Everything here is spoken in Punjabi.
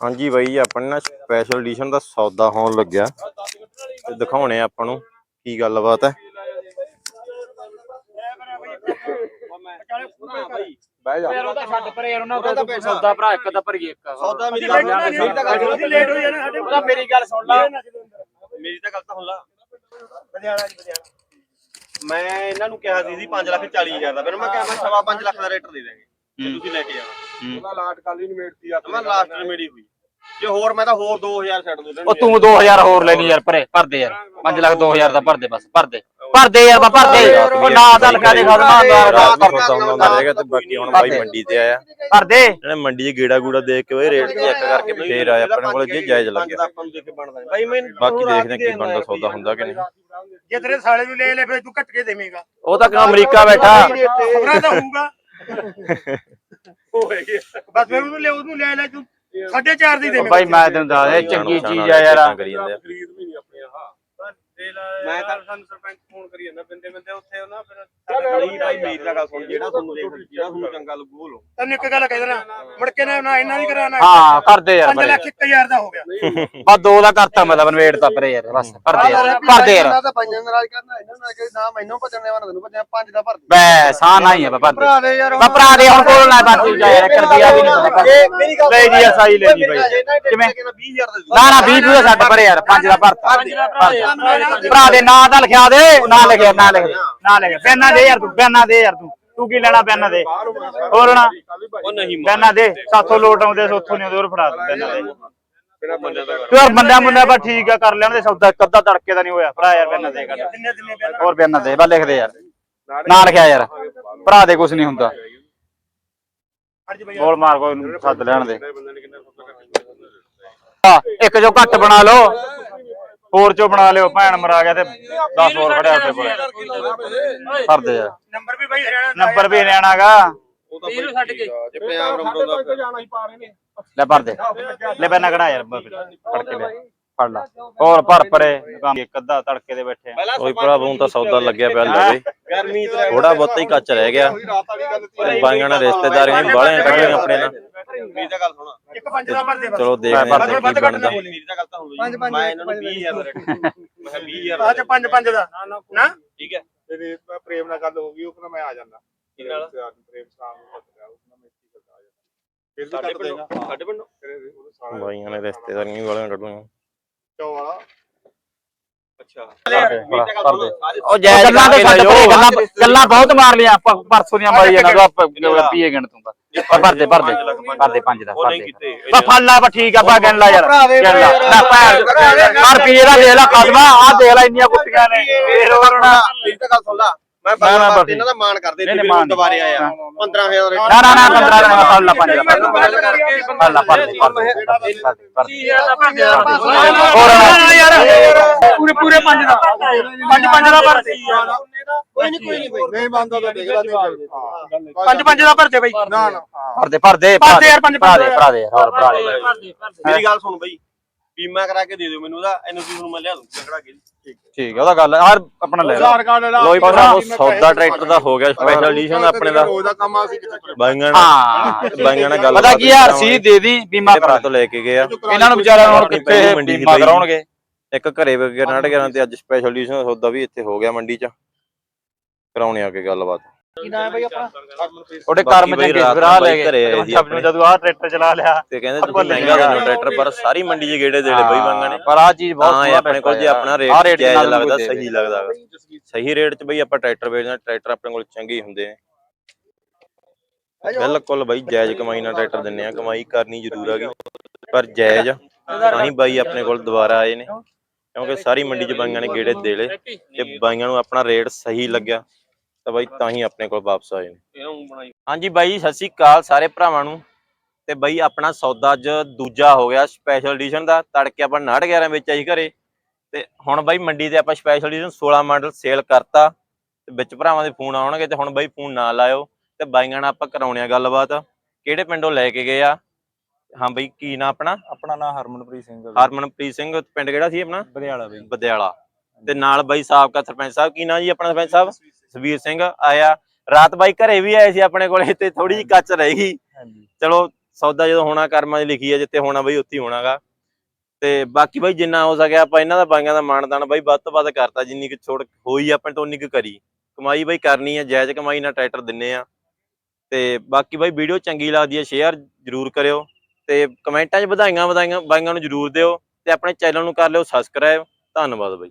ਹਾਂਜੀ ਬਾਈ ਆਪਣੇ ਨਾ ਸਪੈਸ਼ਲ ਐਡੀਸ਼ਨ ਦਾ ਸੌਦਾ ਹੋਣ ਲੱਗਿਆ। ਤੇ ਦਿਖਾਉਣੇ ਆ ਆਪਾਂ ਨੂੰ ਕੀ ਗੱਲਬਾਤ ਹੈ। ਬਹਿ ਜਾ। ਯਾਰ ਉਹਦਾ ਛੱਡ ਪਰੇ ਯਾਰ ਉਹਨਾਂ ਦਾ ਤਾਂ ਸੌਦਾ ਭਰਾ ਇੱਕ ਤਾਂ ਭਰੀਏ ਇੱਕ ਸੌਦਾ ਮੇਰੀ ਗੱਲ ਮੇਰੀ ਤਾਂ ਗੱਲ ਸੁਣ। ਲੇਟ ਹੋਈ ਜਾਣਾ ਸਾਡੇ ਉਹਦਾ ਮੇਰੀ ਗੱਲ ਸੁਣ ਲਾ। ਮੇਰੀ ਤਾਂ ਗੱਲ ਤਾਂ ਹੁਣ ਲਾ। ਬਧਿਆਣਾ ਜੀ ਬਧਿਆਣਾ ਮੈਂ ਇਹਨਾਂ ਨੂੰ ਕਿਹਾ ਸੀ ਜੀ 5 ਲੱਖ 40 ਹਜ਼ਾਰ ਦਾ। ਫਿਰ ਮੈਂ ਕਿਹਾ ਮੈਂ ਸਵਾ 5 ਲੱਖ ਦਾ ਰੇਟ ਦੇ ਦਾਂਗੇ ਤੇ ਤੁਸੀਂ ਲੈ ਕੇ ਜਾਣਾ ਉਹਨਾਂ ਲਾਟ ਕਾਲੀ ਨੂੰ ਮੇੜਤੀ ਆ ਮੈਂ ਲਾਸਟ ਮੇਰੀ ਹੋਈ। ਜੇ ਹੋਰ ਮੈਂ ਤਾਂ ਹੋਰ 2000 ਛੱਡ ਦੂੰ ਉਹ ਤੂੰ 2000 ਹੋਰ ਲੈਣੀ ਯਾਰ ਪਰੇ ਭਰ ਦੇ ਯਾਰ। 5 ਲੱਖ 2000 ਦਾ ਭਰ ਦੇ ਬਸ ਭਰ ਦੇ ਭਰ ਦੇ ਯਾਰ ਬਾ ਭਰ ਦੇ ਉਹ ਨਾ ਦਾ ਲਗਾ ਦੇ ਖਦਮਾ ਰਾਤ ਦਾ ਨੂੰ ਸੌਦਾ ਹੁੰਦਾ ਰਹੇਗਾ ਤੇ ਬਾਕੀ ਹੁਣ ਬਾਈ ਮੰਡੀ ਤੇ ਆਇਆ ਭਰ ਦੇ ਇਹਨੇ ਮੰਡੀ 'ਚ ਗੇੜਾ ਗੂੜਾ ਦੇਖ ਕੇ ਉਹ ਰੇਟ ਚੈੱਕ ਕਰਕੇ ਫੇਰ ਆਇਆ ਆਪਣੇ ਕੋਲ ਜੇ ਜਾਇਜ਼ ਲੱਗਿਆ। ਆਪਾਂ ਨੂੰ ਦੇਖ ਕੇ ਬਣਦਾ ਬਾਈ ਮੈਂ ਬਾਕੀ ਦੇਖਦੇ ਆ ਕੀ ਬਣਦਾ ਸੌਦਾ ਹੁੰਦਾ ਕਿ ਨਹੀਂ। ਜੇ ਤੇਰੇ ਸਾਲੇ ਨੂੰ ਲੈ ਲੈ ਫਿਰ ਤੂੰ ਘੱਟ ਕੇ ਦੇਵੇਂਗਾ। ਉਹ ਤਾਂ ਅਮਰੀਕਾ ਬੈਠਾ। ਖਬਰਾਂ ਤਾਂ ਹੋਊਗਾ। ਉਹ ਹੈਗੇ ਬਸ ਫਿਰ ਉਹਨੂੰ ਲੈ ਉਹਨੂੰ ਲੈ ਲੈ ਤੂੰ। ਸਾਢੇ ਚਾਰ ਦੀ ਦੇਵੇਂਗਾ। ਬਾਈ ਮੈਂ ਤੈਨੂੰ ਦੱਸ ਇਹ ਚੰਗੀ ਚੀਜ਼ ਆ ਯਾਰ। ਕਰੀ ਜਾਂਦੇ ਆ ਮੈਂ ਤਾਂ ਸਾਨੂੰ ਸਰਪੰਚ ਫੋਨ ਕਰੀ ਜਾਂਦਾ ਬਿੰਦੇ ਬਿੰਦੇ ਉੱਥੇ ਉਹ ਨਾ ਫਿਰ ਨਹੀਂ ਭਾਈ ਮੇਰੀ ਤਾਂ ਗੱਲ ਸੁਣ ਜਿਹੜਾ ਤੁਹਾਨੂੰ ਦੇਖ ਜਿਹੜਾ ਤੁਹਾਨੂੰ ਚੰਗਾ ਲੱਗੂ ਉਹ ਲਓ। ਤੈਨੂੰ ਇੱਕ ਗੱਲ ਕਹਿ ਦੇਣਾ ਮੁੜ ਕੇ ਨਾ। ਨਾ ਇਹਨਾਂ ਦੀ ਕਰਾਣਾ ਹਾਂ ਕਰ ਦੇ ਯਾਰ 5 ਪਰੇ ਲੱਖ 1000 ਦਾ ਹੋ ਗਿਆ। ਬਸ ਦੋ ਦਾ ਕਰਤਾ ਮਤਲਬ ਨਵੇੜ ਤਾਂ ਪਰੇ ਯਾਰ ਬਸ ਭਰ ਦੇ ਯਾਰ ਭਰ ਦੇ ਯਾਰ ਤਾਂ ਪੰਜਾਂ ਨਾਰਾਜ਼ ਕਰਨਾ ਇਹਨਾਂ ਨਾਲ ਕਿ ਨਾ ਮੈਨੂੰ ਭੱਜਣ ਦੇਵਾਂ ਨਾ ਤੈਨੂੰ ਭੱਜਣ ਪੰਜ ਦਾ ਭਰ ਦੇ ਬੈ ਸਾਹ ਨਹੀਂ ਹੈ ਬਾ ਭਰ ਦੇ ਭਰਾ ਦੇ ਯਾਰ ਬਾ ਭਰਾ ਦੇ ਹੁਣ ਕੋਲ ਨਾ ਬਸ ਜਾ ਯਾਰ ਇੱਕ ਰੁਪਿਆ ਵੀ ਨਹੀਂ ਪਤਾ ਇਹ ਮੇਰੀ ਗੱਲ ਲੈ ਜੀ ਯਾਰ ਸਾਈ ਲੈ ਜੀ ਬਾਈ। ਕਿਵੇਂ? 20000 ਦਾ ਨਾ ਨਾ 20 ਰੁਪਏ ਛੱਡ ਪਰੇ ਯਾਰ ਪੰਜ ਦਾ ਭਰਤਾ। ਭਰਾ ਦੇ ਨਾਂ ਤਾਂ ਲਿਖਿਆ ਦੇ, ਨਾਂ ਲਿਖਿਆ, ਨਾਂ ਲਿਖ ਨਾਂ ਲਿਖ ਬੈਨਾ ਦੇ ਯਾਰ ਤੂੰ, ਬੈਨਾ ਦੇ ਯਾਰ ਤੂੰ। ਤੂੰ ਕੀ ਲੈਣਾ ਬੈਨਾ ਦੇ? ਹੋਰ ਨਾ। ਉਹ ਨਹੀਂ ਬੈਨਾ ਦੇ, ਸਾਥੋਂ ਲੋਟ ਆਉਂਦੇ, ਸੋਥੋਂ ਨਹੀਂ ਆਉਂਦੇ, ਹੋਰ ਫੜਾ ਬੈਨਾ ਦੇ। ਤੂੰ ਯਾਰ ਬੰਦਿਆਂ ਮੁੰਡਿਆਂ ਬਾ ਠੀਕ ਆ, ਕਰ ਲੈਣ ਦੇ ਸੌਦਾ, ਇੱਕ ਅੱਧਾ ਤੜਕੇ ਦਾ ਨਹੀਂ ਹੋਇਆ। ਭਰਾ ਯਾਰ ਬੈਨਾ ਦੇ ਕਰ। ਹੋਰ ਬੈਨਾ ਦੇ ਬਾ ਲਿਖ ਦੇ ਯਾਰ। ਨਾਂ ਲਿਖਿਆ ਯਾਰ। ਭਰਾ ਦੇ ਕੁਝ ਨਹੀਂ ਹੁੰਦਾ। ਅੱਜ ਮਾਰ ਕੋਈ ਸੱਦ ਲੈਣ ਦੇ। ਬੰਦੇ ਇੱਕ ਜੋ ਘੱਟ ਬਣਾ ਲਓ। ਹੋਰ ਚੋ ਬਣਾ ਲਿਓ ਭੈਣ ਮਰਾ ਗਿਆ ਤੇ 10 ਹੋਰ ਖੜਿਆ ਉੱਤੇ ਕੋਲੇ। ਕਰ ਦੇ ਯਾਰ ਨੰਬਰ ਵੀ ਬਈ ਹਰਿਆਣਾ ਦਾ ਨੰਬਰ ਵੀ ਹਰਿਆਣਾਗਾ ਉਹ ਤਾਂ ਵੀਰ ਛੱਡ ਕੇ। ਜੇ ਪੰਜਾਬ ਨੰਬਰ ਦਾ ਜਾਣਾ ਹੀ ਪਾ ਰਹੇ ਨੇ। ਲੈ ਭਰ ਦੇ। ਲੈ ਪੈਨਾ ਕਢਾ ਯਾਰ ਬ- ਫੜ ਕੇ ਲੈ। ਫੜ ਲਾ। ਹੋਰ ਭਰ ਪਰੇ ਕੰਮ ਇੱਕ ਅੱਧਾ ਤੜਕੇ ਦੇ ਬੈਠੇ ਆ। ਕੋਈ ਭਰਾਵਾਂ ਨੂੰ ਤਾਂ ਸੌਦਾ ਲੱਗਿਆ ਪਿਆ ਲਵੇ ਗਰਮੀ ਤੇ ਥੋੜਾ ਬਹੁਤਾ ਹੀ ਕੱਚ ਰਹਿ ਗਿਆ। ਬਾਈਆਂ ਨੇ ਰਿਸ਼ਤੇਦਾਰੀਆਂ ਵੀ ਬਾਹਲੀਆਂ ਕੱਢੀਆਂ ਆਪਣੇ ਨਾਲ। ਮੇਰੀ ਤਾਂ ਗੱਲ ਸੁਣ। ਇੱਕ ਪੰਜ ਦਾ ਭਰ ਦੇ ਬਸ। ਚਲੋ ਦੇਖਦੇ ਆ ਵੱਧ ਕੀ ਘੱਟ ਬਣਦਾ। ਮੇਰੀ ਤਾਂ ਗੱਲ ਤਾਂ ਹੁਣ। ਹੋਈ ਮੈਂ ਇਹਨਾਂ ਨੂੰ 20000 ਦਾ ਰੇਟ ਮੈਂ ਕਿਹਾ 20000 ਦਾ ਬਾਅਦ ਚ ਪੰਜ ਪੰਜ ਦਾ। ਨਾ ਠੀਕ ਹੈ। ਤੇਰੇ ਪ੍ਰੇਮ ਨਾਲ ਗੱਲ ਹੋ ਗਈ ਉਹ ਕਹਿੰਦਾ ਮੈਂ ਆ ਜਾਂਦਾ। ਕੀ ਨਾਲ? ਪ੍ਰੇਮ ਸ਼ਾਮ ਨੂੰ ਪਤਾ ਲਿਆ ਉਹਨਾਂ ਮੈਂ ਕੀ ਕਰਦਾ ਆ ਜਾਂਦਾ। ਫਿਰ ਵੀ ਸਾਡੇ ਕੱਟ ਦੇਗਾ। ਪਿੰਡੋਂ ਸਾਡੇ ਪਿੰਡੋਂ? ਤੇਰੇ ਉਹਦੇ ਸਾਰਾ ਬਾਈਆਂ ਨੇ ਰਿਸ਼ਤੇਦਾਰੀਆਂ ਵੀ ਬਾਹਲੀਆਂ ਕੱਢੀਆਂ ਚੌ ਵਾਲਾ। ਅੱਛਾ। ਭਰ ਦੇ, ਮੇਰੀ ਤਾਂ ਗੱਲ ਸੁਣ। ਸਾਰੇ ਉਹ ਜਾਇਜ਼ ਗੱਲਾਂ ਤਾਂ ਛੱਡ ਪਰੇ ਗੱਲਾਂ ਗੱਲਾਂ ਬਹੁਤ ਮਾਰ ਲੀਆਂ ਪ- ਪਰਸੋਂ ਦੀਆਂ ਮਾਰੀ ਤੂੰ ਆਪ ਪੀਏ ਗਿਣ ਤੂੰ ਬਸ ਭਰ ਦੇ ਭਰ ਦੇ। ਭਰ ਦੇ ਪੰਜ ਦਾ ਉਹ ਭਰ ਨਹੀਂ ਦੇ। ਕੀਤੇ ਬਾ ਫੜ ਲਾ ਬਾ ਠੀਕ ਆ ਬਾ ਗਿਣ ਲਾ ਯਾਰ। ਗਿਣ ਲਾ। ਲੈ ਭੈਣ ਹਰ ਪੀਏ ਦਾ ਦੇਖ ਲਾ ਕਸਮਾ ਆ ਦੇਖ ਲੈ ਇੰਨੀਆਂ ਕੁੱਤੀਆਂ ਨੇ। ਫੇਰ ਨਾ। ਮੇਰੀ ਤਾਂ ਗੱਲ ਸੁਣ ਲਾ। ਮੈਂ ਬਾਬਾ ਇਹਨਾਂ ਦਾ ਮਾਣ ਕਰਦੇ ਤੇ ਦੁਬਾਰੇ ਆਇਆ। 15000 ਦਾ ਨਾ ਨਾ ਨਾ 15 ਦਾ ਫੜ ਲਾ ਪੰਜ ਦਾ ਫੜ ਲਾ ਫੜ ਲਾ ਹੋਰ ਪੂਰੇ ਪੂਰੇ ਪੰਜ ਦਾ। ਪੰਜ ਪੰਜ ਦਾ ਭਰ ਦੇ। ਕੋਈ ਨਹੀਂ ਕੋਈ ਨਹੀਂ ਨਹੀਂ ਮੰਨਦਾ ਤਾਂ ਦੇਖ ਲੈ ਨਹੀਂ ਪੰਜ ਪੰਜ ਦਾ ਭਰ ਦੇ ਬਈ। ਨਾ ਨਾ ਭਰ ਦੇ ਭਰ ਦੇ ਭਰ ਦੇ ਯਾਰ, ਪੰਜ ਭਰਾ ਦੇ ਭਰਾ ਦੇ ਹੋਰ ਭਰਾ ਦੇ। ਮੇਰੀ ਗੱਲ ਸੁਣ ਬਈ ਬੀਮਾ ਕਰਾ ਕੇ ਦੇ ਦਿਓ ਮੈਨੂੰ ਉਹਦਾ ਐਨਓਸੀ ਤੁਹਾਨੂੰ ਮੈਂ ਲਿਆ ਦੂੰ ਝਗੜਾ ਕੇ। ਠੀਕ ਹੈ ਉਹਦਾ ਗੱਲ ਹਰ ਆਪਣਾ ਲੈ ਲਾ ਆਧਾਰ ਕਾਰਡ ਲਾ ਲੋਈ ਭਰਾਵੋ ਸੌਦਾ ਟਰੈਕਟਰ ਦਾ ਹੋ ਗਿਆ ਸਪੈਸ਼ਲ ਐਡੀਸ਼ਨ ਦਾ ਆਪਣੇ ਦਾ। ਰੋਜ਼ ਦਾ ਕੰਮ ਆ ਸੀ ਕਿਤੇ ਬਾਈਆਂ ਹਾਂ। ਨਾਲ ਗੱਲ ਪਤਾ ਕੀ ਯਾਰ ਸੀ ਦੇ ਦੀ ਬੀਮਾ ਕਰਾ। ਤੋਂ ਲੈ ਕੇ ਗਏ ਆ। ਇਹਨਾਂ ਨੂੰ ਵਿਚਾਰਿਆਂ ਨੂੰ ਕਿੱਥੇ ਬੀਮਾ। ਕਰਾਉਣਗੇ? ਇੱਕ ਘਰੇ ਵਗੇ ਨਾੜ ਗਿਆ ਤੇ ਅੱਜ ਸਪੈਸ਼ਲ ਐਡੀਸ਼ਨ ਦਾ ਸੌਦਾ ਵੀ ਇੱਥੇ ਹੋ ਗਿਆ ਮੰਡੀ 'ਚ। ਕਰਾਉਣੇ ਆ ਕੇ ਗੱਲਬਾਤ। ਉਹਦੇ ਬਾਕੀ ਕਰਮ ਬਈ ਚੰਗੇ ਰਾਤ ਫਿਰਾ ਨੂੰ ਲੈ ਬਾਈ ਘਰੇ ਆਏ ਗਏ ਸੀ ਸਭ ਨੂੰ ਜਦੋਂ ਆਹ ਟਰੈਕਟਰ ਚਲਾ ਲਿਆ ਤੇ ਕਹਿੰਦੇ ਤੁਸੀਂ ਮਹਿੰਗਾ ਦਿੰਦੇ ਹੋ ਟਰੈਕਟਰ ਪਰ ਸਾਰੀ ਮੰਡੀ 'ਚ ਗੇੜੇ ਦੇੜੇ ਬਈ ਵਾਂਗਾ ਨੇ ਪਰ ਆ ਚੀਜ਼ ਬਹੁਤ ਹਾਂ ਇਹ ਸੋਹਣਾ ਆਪਣੇ ਕੋਲ ਜੇ ਯਾਰ। ਆਪਣਾ ਆਹ ਰੇਟ ਜਾਇਜ਼ ਨਾਲ ਲੱਗਦਾ ਕੋਈ ਸਹੀ ਲੱਗਦਾ। ਗਾ। ਸਹੀ ਰੇਟ 'ਚ ਬਈ ਆਪਾਂ ਟਰੈਕਟਰ ਵੇਚਣਾ ਟਰੈਕਟਰ ਆਪਣੇ ਕੋਲ ਚੰਗੇ ਹੀ ਹੁੰਦੇ ਨੇ। ਬਿਲਕੁਲ ਬਈ ਜਾਇਜ਼ ਕਮਾਈ ਨਾਲ ਟਰੈਕਟਰ ਦਿੰਨੇ ਆ ਕਮਾਈ ਕਰਨੀ ਜ਼ਰੂਰ ਹੈਗੀ ਪਰ ਜਾਇਜ਼ ਤਾਂ ਹੀ ਬਾਈ ਆਪਣੇ ਕੋਲ ਦੁਬਾਰਾ ਆਏ ਨੇ। ਕਿਉਂਕਿ ਸਾਰੀ ਮੰਡੀ 'ਚ ਬਾਈਆਂ ਨੇ ਗੇੜੇ ਦੇ ਲਏ ਤੇ ਬਾਈਆਂ ਨੂੰ ਆਪਣਾ ਰੇਟ ਸਹੀ ਲੱਗਿਆ। ਤਾਂ ਬਾਈ ਤਾਂ ਹੀ ਆਪਣੇ ਕੋਲ ਵਾਪਸ ਆਏ ਨੇ। ਹਾਂਜੀ ਬਾਈ ਸਤਿ ਸ੍ਰੀ ਅਕਾਲ ਸਾਰੇ ਭਰਾਵਾਂ ਨੂੰ। ਤੇ ਬਾਈ ਆਪਣਾ ਸੌਦਾ ਅੱਜ ਦੂਜਾ ਹੋ ਗਿਆ ਸਪੈਸ਼ਲ ਐਡੀਸ਼ਨ ਦਾ। ਤੜਕੇ ਆਪਾਂ 911 ਵਿੱਚ ਆਈ ਘਰੇ। ਤੇ ਹੁਣ ਬਾਈ ਮੰਡੀ ਤੇ ਆਪਾਂ ਸਪੈਸ਼ਲ ਐਡੀਸ਼ਨ 16 ਮਾਡਲ ਸੇਲ ਕਰਤਾ। ਤੇ ਵਿੱਚ ਭਰਾਵਾਂ ਦੇ ਫੋਨ ਆਉਣਗੇ ਤੇ ਹੁਣ ਬਾਈ ਫੋਨ ਨਾ ਲਾਇਓ। ਤੇ ਬਾਈਆਂ ਨਾਲ ਆਪਾਂ ਕਰਾਉਣੇ ਆ ਗੱਲਬਾਤ। ਕਿਹੜੇ ਪਿੰਡੋਂ ਲੈ ਕੇ ਗਏ ਆ? ਹਾਂ ਬਾਈ ਕੀ ਨਾਂ ਆਪਣਾ? ਆਪਣਾ ਨਾਮ ਹਰਮਨਪ੍ਰੀਤ ਸਿੰਘ ਹਰਮਨਪ੍ਰੀਤ ਸਿੰਘ ਪਿੰਡ ਕਿਹੜਾ ਸੀ ਆਪਣਾ? ਬਰਿਆਲਾ ਬਈ। ਬਦਿਆਲਾ। ਤੇ ਨਾਲ ਬਾਈ ਸਾਬਕਾ ਸਰਪੰਚ ਸਾਹਿਬ ਕੀ ਨਾਂ ਜੀ ਆਪਣਾ ਸਰਪੰਚ ਸਾਹਿਬ? ਸਵੀਰ ਸਿੰਘ ਆਇਆ। ਰਾਤ ਬਾਈ ਘਰੇ ਵੀ ਆਏ ਸੀ ਆਪਣੇ ਕੋਲੇ ਤੇ ਥੋੜੀ ਜਿਹੀ ਕੱਚ ਰਹਿ ਗਈ। ਹਾਂਜੀ। ਚਲੋ ਸੌਦਾ ਜਦੋਂ ਹੋਣਾ ਕਰਮਾਂ 'ਚ ਲਿਖੀ ਹੈ ਜਿੱਥੇ ਹੋਣਾ ਬਈ ਉੱਥੇ ਹੋਣਾਗਾ। ਤੇ ਬਾਕੀ ਬਈ ਜਿੰਨਾ ਹੋ ਸਕਿਆ ਆਪਾਂ ਇਹਨਾਂ ਦਾ ਬਾਈਆਂ ਦਾ ਮਾਣਦਾਨ ਬਈ ਵੱਧ ਤੋਂ ਵੱਧ ਕਰਤਾ ਜਿੰਨੀ ਕੁ ਛੋੜ ਹੋਈ ਆਪਣੇ ਤੋਂ ਉਨੀ ਕੁ ਕਰੀ। ਕਮਾਈ ਬਈ ਕਰਨੀ ਹੈ ਜਾਇਜ਼ ਕਮਾਈ ਨਾਲ ਟਰੈਕਟਰ ਦਿੰਨੇ ਆ। ਤੇ ਬਾਕੀ ਬਈ ਵੀਡੀਓ ਚੰਗੀ ਲੱਗਦੀ ਹੈ ਸ਼ੇਅਰ ਜਰੂਰ ਕਰਿਓ। ਤੇ ਕਮੈਂਟਾਂ 'ਚ ਵਧਾਈਆਂ ਵਧਾਈਆਂ ਬਾਈਆਂ ਨੂੰ ਜਰੂਰ ਦਿਓ। ਤੇ ਆਪਣੇ ਚੈਨਲ ਨੂੰ ਕਰ ਲਿਓ ਸਬਸਕ੍ਰਾਈਬ। ਧੰਨਵਾਦ ਬਈ।